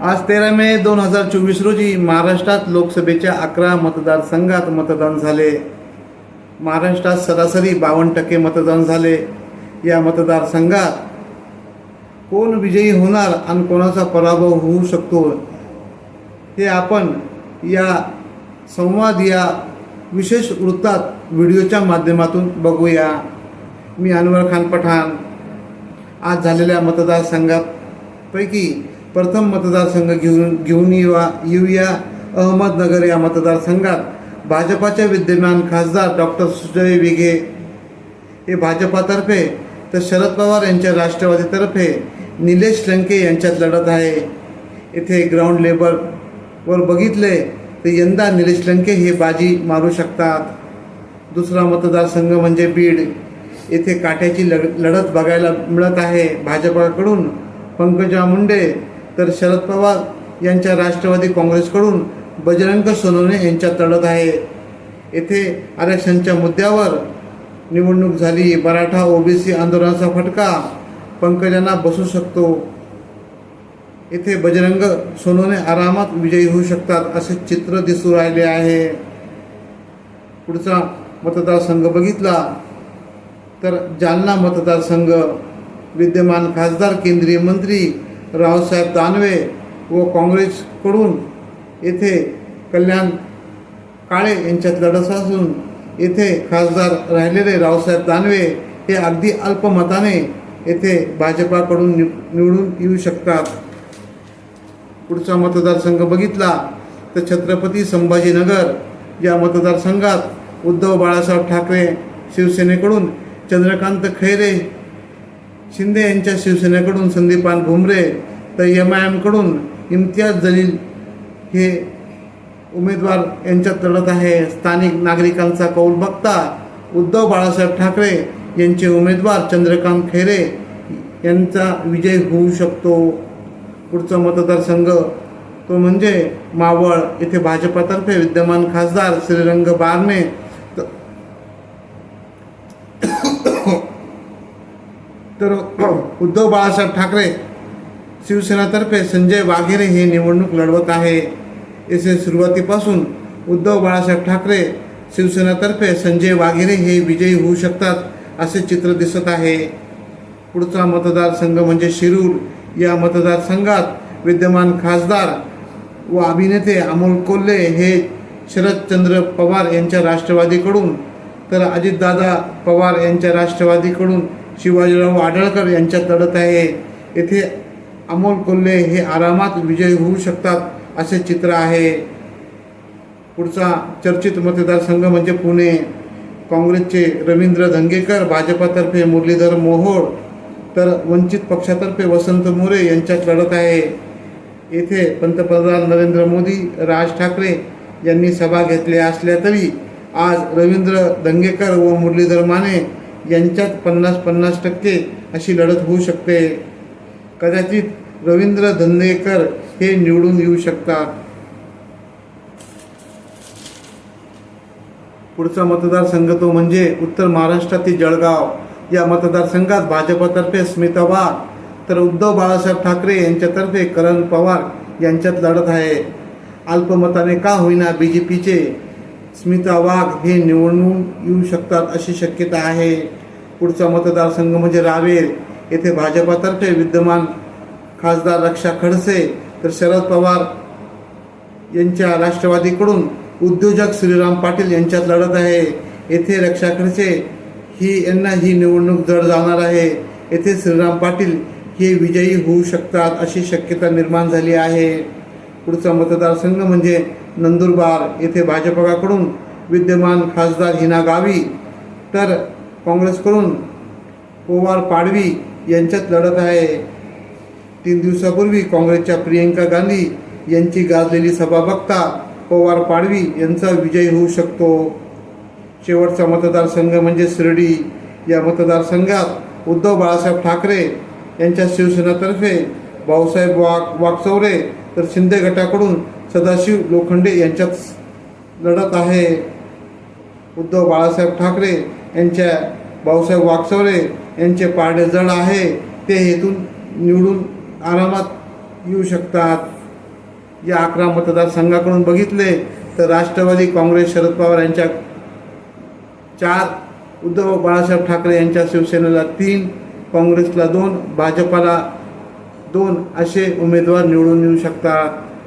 आज तेरा मे दोन हजार चोवीस रोजी महाराष्ट्रात लोकसभेच्या अकरा मतदारसंघात मतदान झाले. महाराष्ट्रात सरासरी बावन्न टक्के मतदान झाले. या मतदारसंघात कोण विजयी होणार आणि कोणाचा पराभव होऊ शकतो हे आपण या संवाद या विशेष वृत्तात व्हिडिओच्या माध्यमातून बघूया. मी अनवर खान पठाण. आज झालेल्या मतदारसंघापैकी प्रथम मतदारसंघ घेऊन घेऊन येऊया येऊया. अहमदनगर या मतदारसंघात. भाजपाचे विद्यमान खासदार डॉक्टर सुजय विघे हे भाजपातर्फे तर शरद पवार यांच्या राष्ट्रवादीतर्फे निलेश लंके यांच्यात लढत आहे. येथे ग्राउंड लेबरवर बघितले तर यंदा निलेश लंके हे बाजी मारू शकतात. दुसरा मतदारसंघ म्हणजे बीड. येथे काट्याची लढ लढत बघायला मिळत आहे. भाजपाकडून पंकजा मुंडे तर शरद पवार यांच्या राष्ट्रवादी काँग्रेसकडून बजरंग सोनवणे यांच्यात तडत आहे. येथे आरक्षणच्या मुद्द्यावर निवडणूक झाली. मराठा ओबीसी आंदोलनाचा फटका पंकजांना बसू शकतो. येथे बजरंग सोनवणे आरामात विजयी होऊ शकतात असे चित्र दिसू राहिले आहे. पुढचा मतदारसंघ बघितला तर जालना मतदारसंघ. विद्यमान खासदार केंद्रीय मंत्री रावसाहेब दानवे व काँग्रेसकडून येथे कल्याण काळे यांच्यात लढत असून येथे खासदार राहिलेले रावसाहेब दानवे हे अगदी अल्पमताने येथे भाजपाकडून निव निवडून येऊ शकतात. पुढचा मतदारसंघ बघितला तर छत्रपती संभाजीनगर या मतदारसंघात उद्धव बाळासाहेब ठाकरे शिवसेनेकडून चंद्रकांत खैरे शिंदे यांच्या शिवसेनेकडून संदीपान भुमरे तर एम आय एमकडून इम्तियाज जलील हे उमेदवार यांच्यात लढत आहे. स्थानिक नागरिकांचा कौल बघता उद्धव बाळासाहेब ठाकरे यांचे उमेदवार चंद्रकांत खैरे यांचा विजय होऊ शकतो. पुढचा मतदारसंघ तो म्हणजे मावळ. येथे भाजपातर्फे विद्यमान खासदार श्रीरंग बारणे त- तर उद्धव बाळासाहेब ठाकरे शिवसेनातर्फे संजय वाघेरे हे निवडणूक लढवत आहे. येथे सुरुवातीपासून उद्धव बाळासाहेब ठाकरे शिवसेनातर्फे संजय वाघेरे हे विजयी होऊ शकतात असे चित्र दिसत आहे. पुढचा मतदारसंघ म्हणजे शिरूर. या मतदारसंघात विद्यमान खासदार व अभिनेते अमोल कोल्हे हे शरदचंद्र पवार यांच्या राष्ट्रवादीकडून तर अजितदादा पवार यांच्या राष्ट्रवादीकडून शिवाजीराव आढळकर यांच्यात लढत आहे. येथे अमोल कोल्हे हे आरामात विजयी होऊ शकतात असे चित्र आहे. पुढचा चर्चित मतदारसंघ म्हणजे पुणे. काँग्रेसचे रवींद्र धंगेकर भाजपातर्फे मुरलीधर मोहोळ तर वंचित पक्षातर्फे वसंत मोरे यांच्यात लढत आहे. येथे पंतप्रधान नरेंद्र मोदी राज ठाकरे यांनी सभा घेतल्या असल्या तरी आज रवींद्र धंगेकर व मुरलीधर माने यांच्यात पन्नास पन्नास टक्के अशी लढत होऊ शकते. कदाचित रवींद्र धंदेकर हे निवडून येऊ शकतात. पुढचा मतदारसंघ तो म्हणजे उत्तर महाराष्ट्रातील जळगाव. या मतदारसंघात भाजपतर्फे स्मिता वाघ तर उद्धव बाळासाहेब ठाकरे यांच्यातर्फे करण पवार यांच्यात लढत आहे. अल्पमताने का होईना बी जे पीचे स्मिता वाघ हे निवडून येऊ शकतात अशी शक्यता आहे. पुढचा मतदारसंघ म्हणजे रावेर. येथे भाजपातर्फे विद्यमान खासदार रक्षा खडसे तर शरद पवार यांच्या राष्ट्रवादीकडून उद्योजक श्रीराम पाटील यांच्यात लढत आहे. येथे रक्षा खडसे ही यांना ही निवडणूक जड जाणार आहे. येथे श्रीराम पाटील हे विजयी होऊ शकतात अशी शक्यता निर्माण झाली आहे. पुढचा मतदारसंघ म्हणजे नंदुरबार येथे भाजपकडून विद्यमान खासदार हिना गावी तर काँग्रेसकडून पोवार पाडवी यांच्यात लढत आहे. तीन दिवसापूर्वी काँग्रेसच्या प्रियंका गांधी यांची गाजलेली सभा बघता पवार पाडवी यांचा विजय होऊ शकतो. शेवटचा मतदारसंघ म्हणजे शिर्डी. या मतदारसंघात उद्धव बाळासाहेब ठाकरे यांच्या शिवसेनातर्फे भाऊसाहेब वाघ वाघचौरे तर शिंदे गटाकडून सदाशिव लोखंडे यांच्यात लढत आहे. उद्धव बाळासाहेब ठाकरे यांच्या भाऊसाहेब वागचौरे यांचे पारडे जड आहे. ते हेतून निवडून आरामात येऊ शकतात. या अकरा मतदारसंघाकडून बघितले तर राष्ट्रवादी काँग्रेस शरद पवार यांच्या चार उद्धव बाळासाहेब ठाकरे यांच्या शिवसेनेला तीन काँग्रेसला दोन भाजपाला दोन असे उमेदवार निवडून येऊ शकतात